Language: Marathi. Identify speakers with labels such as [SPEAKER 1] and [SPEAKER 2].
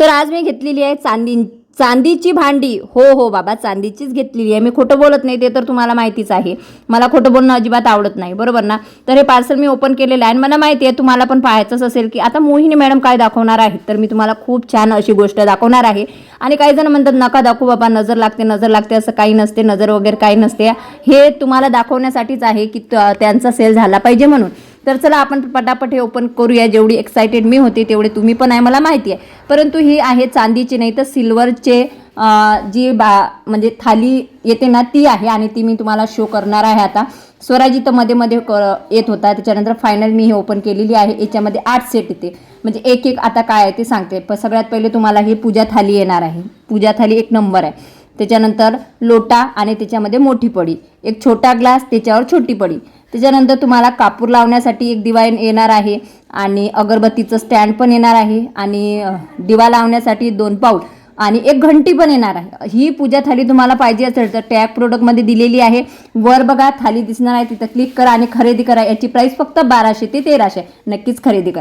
[SPEAKER 1] तर आज मी घेतलेली आहे चांदी चांदीची भांडी. हो हो बाबा चांदीचीच घेतलेली आहे. मी खोटं बोलत नाही ते तर तुम्हाला माहितीच आहे. मला खोटं बोलणं अजिबात आवडत नाही बरोबर ना? तर हे पार्सल मी ओपन केलेलं आहे आणि मला माहिती आहे तुम्हाला पण पाहायचंच असेल की आता मोहिनी मॅडम काय दाखवणार आहेत. तर मी तुम्हाला खूप छान अशी गोष्ट दाखवणार आहे. आणि काही जण म्हणतात नका दाखवू बाबा नजर लागते नजर लागते असं काही नसते नजर वगैरे काही नसते. हे तुम्हाला दाखवण्यासाठीच आहे की त- त्यांचा सेल झाला पाहिजे म्हणून. तर चला आपण पटापट हे ओपन करूया. जेवढी एक्सायटेड मी होते तेवढे तुम्ही पण आहे मला माहिती आहे. परंतु ही आहे चांदीची नाही तर सिल्वरचे जी बा म्हणजे थाली येते ना ती आहे आणि ती मी तुम्हाला शो करणार आहे आता. स्वराजी तर मध्ये मध्ये क येत होता. त्याच्यानंतर फायनल मी हे ओपन केलेली आहे. याच्यामध्ये आठ सेट येते. म्हणजे एक एक आता काय आहे ते सांगते. प सगळ्यात पहिले तुम्हाला ही पूजा थाली येणार आहे. पूजा थाली एक नंबर आहे. त्याच्यानंतर लोटा आणि त्याच्यामध्ये मोठी पडी. एक छोटा ग्लास त्याच्यावर छोटी पडी. त्याच्यानंतर तुम्हाला कापूर लावण्यासाठी एक दिवा येणार आहे आणि अगरबत्तीचं स्टँड पण येणार आहे आणि दिवा लावण्यासाठी दोन पाऊल आणि एक घंटी पण येणार आहे. ही पूजा थाली तुम्हाला पाहिजे असेल तर टॅग प्रोडक्टमध्ये दिलेली आहे. वर बघा थाली दिसणार आहे तिथं क्लिक करा आणि खरेदी करा. याची प्राईस फक्त बाराशे ते तेराशे. नक्कीच खरेदी करा.